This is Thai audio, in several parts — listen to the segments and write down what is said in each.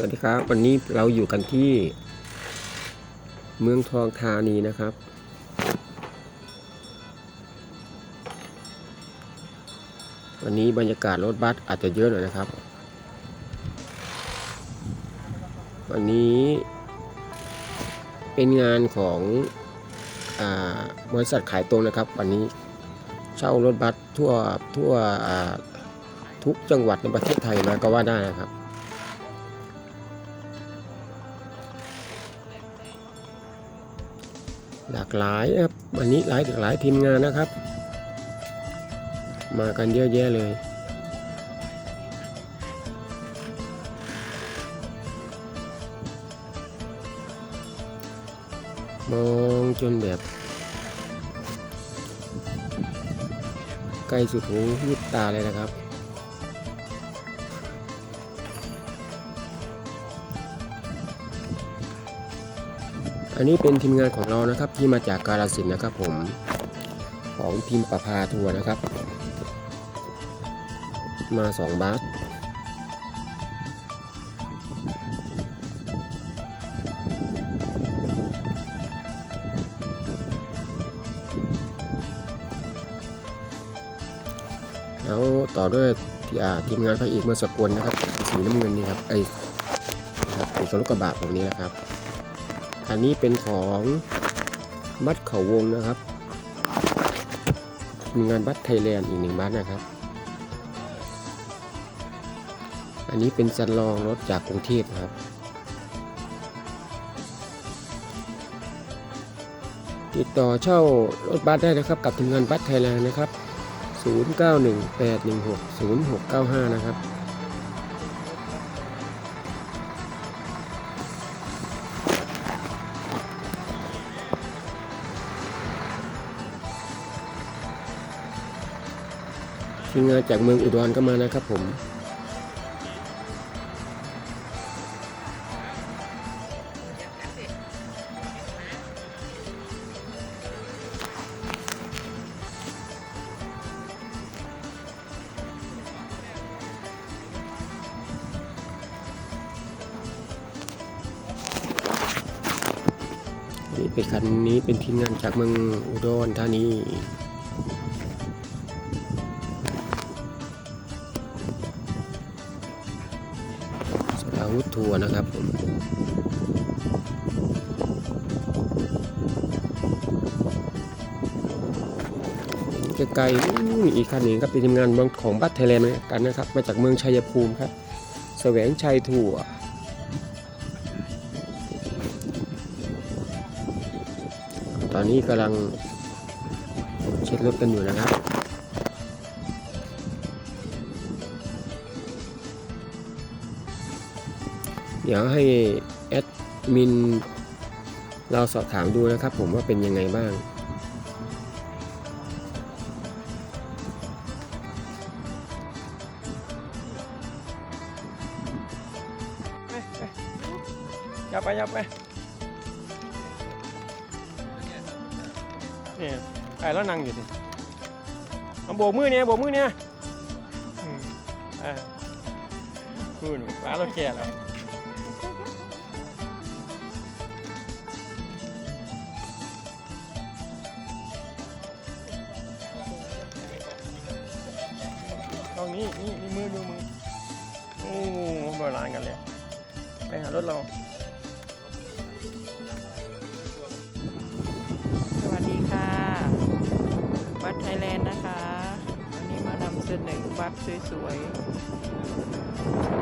สวัสดีครับ วันนี้เราอยู่กันที่เมืองทองธานีนะครับ วันนี้บรรยากาศรถบัสอาจจะเยอะหน่อยนะครับ วันนี้เป็นงานของอบริษัทขายตรงนะครับ วันนี้เช่ารถบัสทั่วทั่วทุกจังหวัดในประเทศไทยมาก็ว่าได้นะครับ หลากหลายครับวันนี้หลายหลายทีมงานนะครับ มากันเยอะแยะเลยมองจนแบบใกล้สุดหูยิบตาเลยนะครับ อันนี้เป็นทีมงานของเรานะครับที่มาจากกาลสินนะครับผมของทีมประพาทัวร์นะครับ มาสองบาสแล้วต่อด้วยที่อ่าทีมงานพระเอกเมื่อสกลนะครับสีน้ำเงินนี่ครับไอ้ครับเป็นรถกระบะแบบนี้นะครับ อันนี้เป็นของบัตรเขาวงนะครับ มีงานบัตรไทยแลนด์อีกหนึ่งบัตรนะครับ อันนี้เป็นจันลองรถจากกรุงเทพครับ ติดต่อเช่ารถบัสได้นะครับกับทีมงานบัตรไทยแลนด์นะครับ 0918160695 นะครับ ทีมงานจากเมืองอุดรก็มานะครับผมนี่เป็นคันนี้เป็นทีมงานจากเมืองอุดรธานี วุธทัวร์นะครับผมไกลๆอีกคันหนึ่งครับเป็นทีมงานของบัตไทยแลนด์เหมือนกันนะครับ มาจากเมืองชัยภูมิครับแสวงชัยทัวร์ตอนนี้กำลังเช็ดรถกันอยู่นะครับ เดี๋ยวให้แอดมินเราสอบถามดูนะครับผมว่าเป็นยังไงบ้าง ยับไปยับไปนี่ไอ้แล้วนั่งอยู่นี่เอาโบกมือเนี่ยโบกมือเนี่ยอืมอ่าพูดฟ้าเราแก่แล้ว ถเรา สวัสดีค่ะ วัดไทยแลนด์นะคะ วันนี้มานำเสนอวัดสวยๆ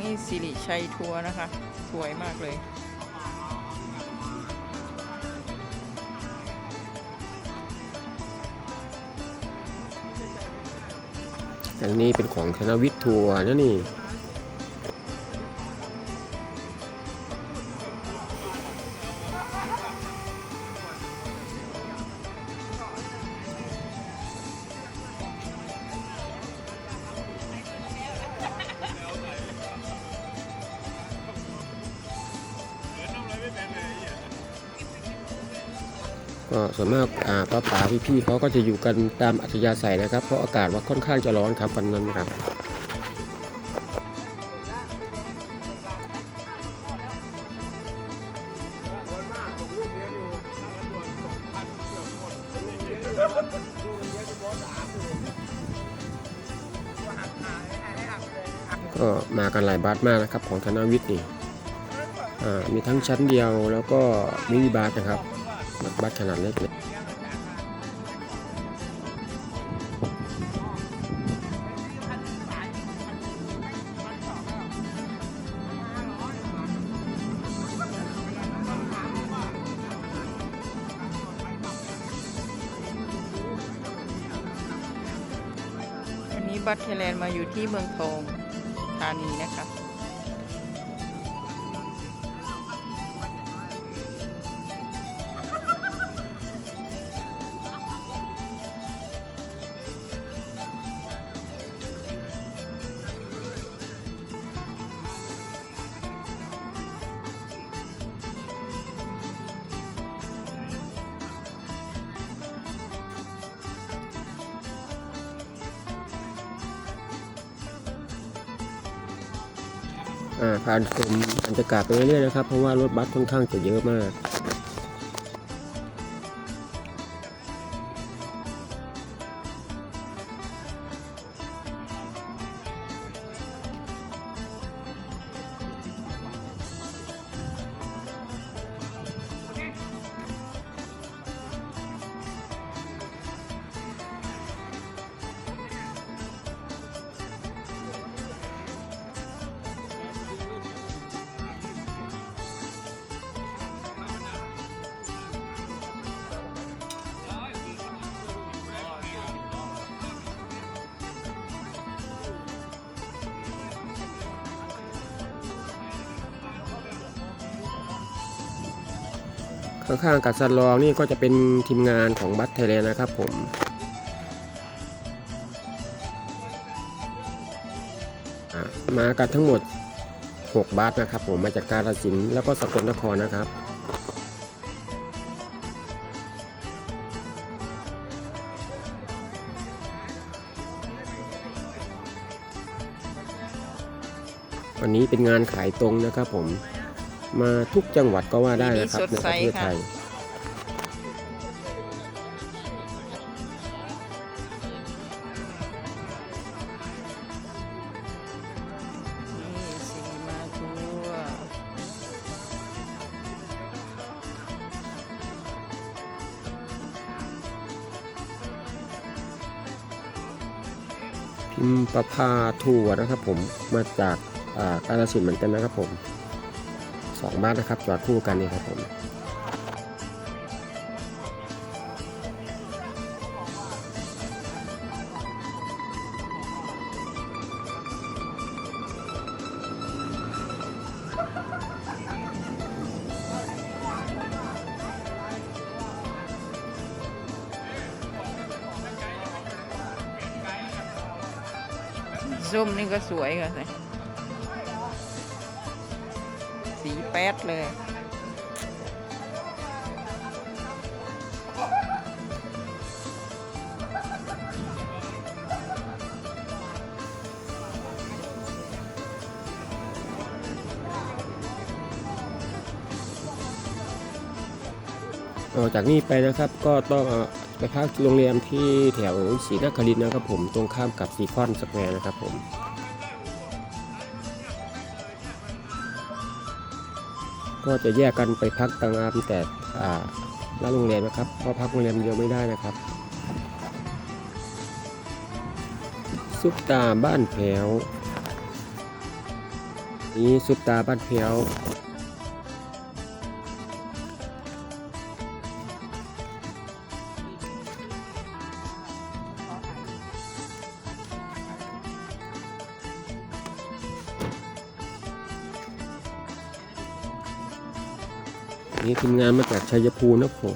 นี่สิริชัยทัวร์นะคะ สวยมากเลย อันนี้เป็นของธนวิทย์ทัวร์นะนี่ ส่วนมากอ่าป้าป๋าพี่ๆเขาก็จะอยู่กันตามอัธยาศัยนะครับ เพราะอากาศว่าค่อนข้างจะร้อนครับวันนั้นครับก็มากันหลายบัสมากนะครับของธนวิทย์นี่มีทั้งชั้นเดียวแล้วก็มินิบัสนะครับ บัสขนาดเล็ก บัตเทยแลนด์มาอยู่ที่เมืองทองธานีนะคะ ผ่านชมบรรยากาศไปเรื่อยๆนะครับ เพราะว่ารถบัสค่อนข้างจะเยอะมาก ข้างๆกับซันลองนี่ก็จะเป็นทีมงานของบัสไทยแลนด์นะครับผมมากันทั้งหมด 6 บัสนะครับผมมาจากกาฬสินธุ์แล้วก็สกลนครนะครับวันนี้เป็นงานขายตรงนะครับผม มาทุกจังหวัดก็ว่าได้นะครับปีนี้ในสดปใสระเทศไทค่ะยนี่สีมาทัวร์พิมพ์ประพาทัวร์นะครับผมมาจากอ่ากาฬสินธุ์เหมือนกันนะครับผม สองบ้านนะครับ จอดคู่กันนี่ครับผมส้มนี่ก็สวยค่ะ ป๊ดเลย จากนี่ไปนะครับก็ต้องไปพักโรงแรมที่แถวศรีนครินทร์นะครับผมตรงข้ามกับซีคอนสแควร์นะครับผม ก็จะแยกกันไปพักต่างอามแต่อ่าละโรงแรมนะครับเพราะพักโรงแรมเดียวไม่ได้นะครับ ซุปตาบ้านแผวนี้ซุปตาบ้านแผว นี่ทีมงานมาจากชัยภูมินะผม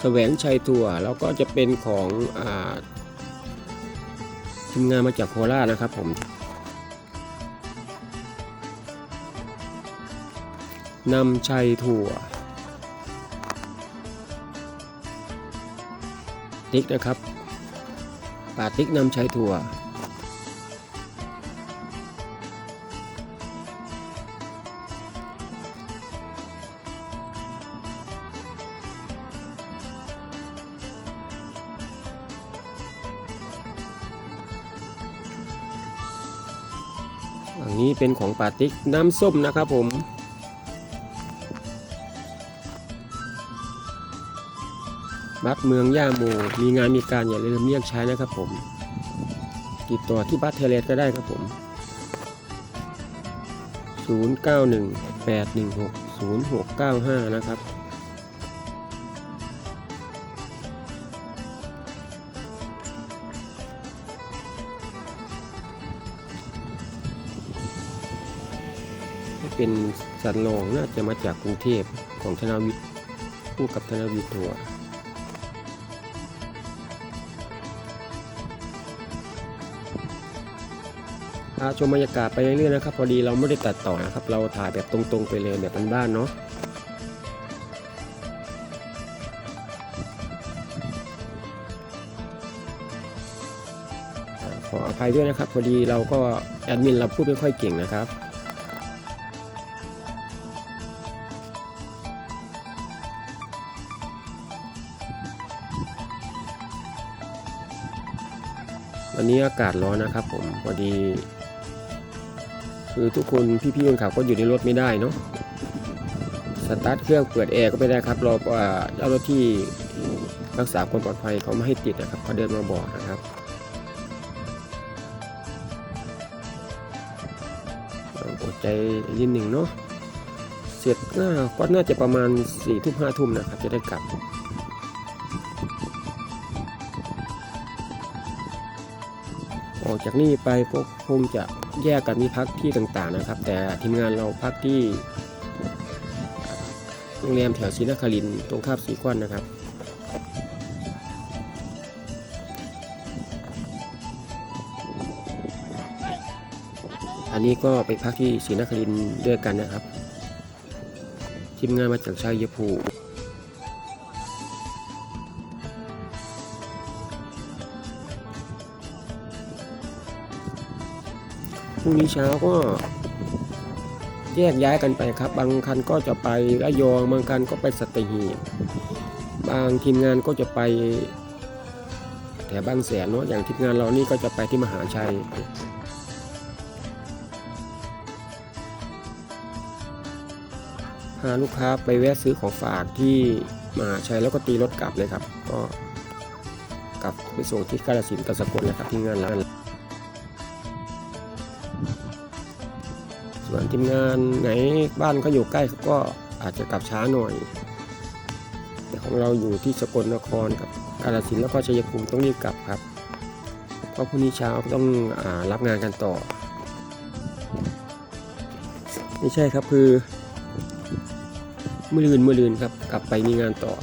แสวงชัยทัวร์แล้วก็จะเป็นของอาทีมงานมาจากโคราชนะครับผมนำชัยทัวร์ติ๊กนะครับป่าติ๊กนำชัยทัว นี้เป็นของปาติกน้ำส้มนะครับผมบัตรเมืองย่าโมมีงานมีการอย่าลืมเรียกใช้นะครับผม ติดต่อที่บัตรเทเลสก็ได้ครับผม 0918160695 นะครับ เป็นสันรองน่าจะมาจากกรุงเทพของธนาวิทย์คู่กับธนาวิทย์ทัวร์พาชมบรรยากาศไปเรื่อยๆนะครับ พอดีเราไม่ได้ตัดต่อนะครับ เราถ่ายแบบตรงๆไปเลยแบบบ้านๆเนาะขออภัยด้วยนะครับ พอดีเราก็แอดมินเราพูดไม่ค่อยเก่งนะครับ วันนี้อากาศร้อนนะครับผมพอดี คือทุกคนพี่ๆคนขับก็อยู่ในรถไม่ได้เนาะสตาร์ทเครื่องเปิดแอร์ก็ไม่ได้ครับรอว่าเจ้าหน้าที่รักษาความปลอดภัยเขาไม่ให้ติดนะครับเขาเดินมาบอกนะครับอดใจยินหนึ่งเนาะเสร็จก็น่าจะประมาณ4ี่ทุ่มห้าทุ่มนะครับจะได้กลับ ออกจากนี่ไปก็คงจะแยกกันที่พักที่ต่างๆนะครับ แต่ทีมงานเราพักที่โรงแรมแถวศรีนครินตรงข้ามสีควันนะครับอันนี้ก็ไปพักที่ศรีนครินด้วยกันนะครับ ทีมงานมาจากชัยภู พรุ่งนี้เช้าก็แยกย้ายกันไปครับ บางคันก็จะไประยอง บางคันก็ไปสัตหีบบางทีมงานก็จะไปแถวบางแสนเนาะอย่างทีมงานเรานี่ก็จะไปที่มหาชัยพาลูกค้าไปแวะซื้อของฝากที่มหาชัยแล้วก็ตีรถกลับเลยครับ ก็กลับไปส่งที่กาฬสินธุ์กับสกลนะครับที่งานร้าน ส่วนทีมงานไหนบ้านเขาอยู่ใกล้เขาก็อาจจะกลับช้าหน่อย แต่ของเราอยู่ที่สกลนครกับกาฬสินธุ์แล้วก็ชัยภูมิต้องรีบกลับครับ เพราะพรุ่งนี้เช้าต้องอรับงานกันต่อ ไม่ใช่ครับคือมื่อลืนมื่อลืนครับ กลับไปมีงานต่อ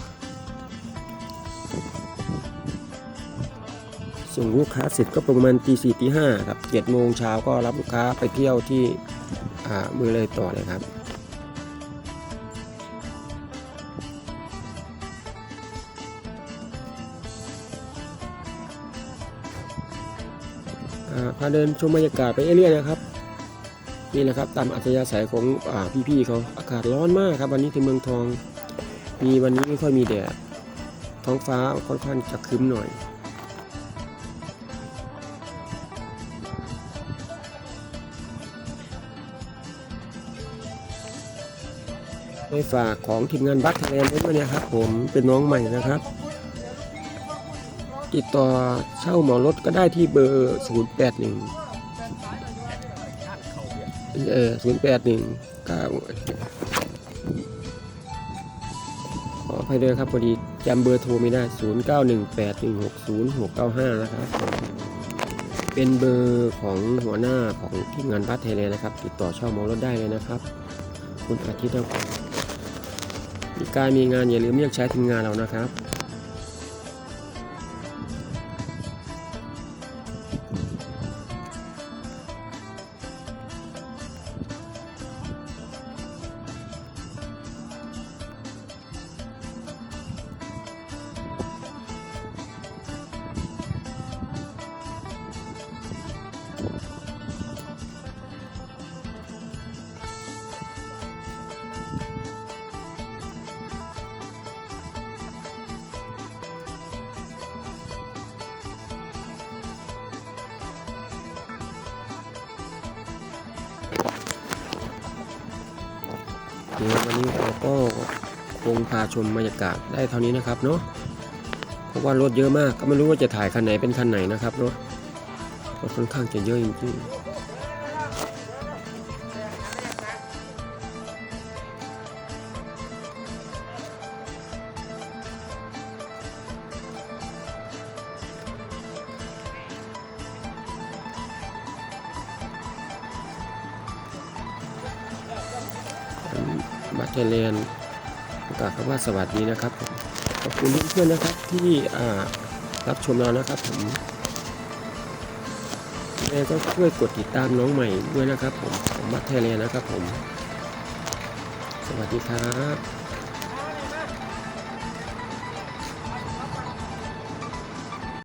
ส่งลูกค้าเสร็จก็ประมาณตีสี่ตีห้าครับเจ็ดโมงเช้าก็รับลูกค้าไปเที่ยวที่ มือเลยต่อเลยครับอ่าพาเดินชมบรรยากาศไปเรื่อยๆนะครับ นี่แหละครับตามอัธยาศัยของอ่าพี่ๆเขาอากาศร้อนมากครับ วันนี้ที่เมืองทอง มีวันนี้ไม่ค่อยมีแดดท้องฟ้าค่อนข้างจะครึ้มหน่อย ไปฝากของทีมงานบัคไทยแลนด์ไว้ด้วยนะครับผมเป็นน้องใหม่นะครับ ติดต่อเช่าเหมารถก็ได้ที่เบอร์ 0 8 1เออศูนย์แปดหนึ่งก้าขออภัยด้วยครับพอดีจำเบอร์โทรไม่ได้ศูนย์เก้าหนึ่งแปดหนึ่งหกศูนย์หกเก้าห้านะครับเป็นเบอร์ของหัวหน้าของทีมงานบัสไทยแลนด์นะครับ ติดต่อเช่ามองรถได้เลยนะครับ คุณอาทิตย์นะครับ มีการมีงานอย่าลืมเรียกใช้ทีมงานเรานะครับ ววันนี้เราก็คงพาชมบรรยากาศได้เท่านี้นะครับเนาะเพราะว่ารถเยอะมากก็ไม่รู้ว่าจะถ่ายคันไหนเป็นคันไหนนะครับเนาะรถค่อนข้างจะเยอะจริงๆ บัตรไทยแลนด์ประกาศคำว่าสวัสดีนะครับผมขอบคุณเพื่อนๆนะครับที่รับชมเรานะครับผมแม่ก็ช่วยกดติดตามน้องใหม่ด้วยนะครับผมของบัตรไทยแลนด์นะครับผม สวัสดีครับ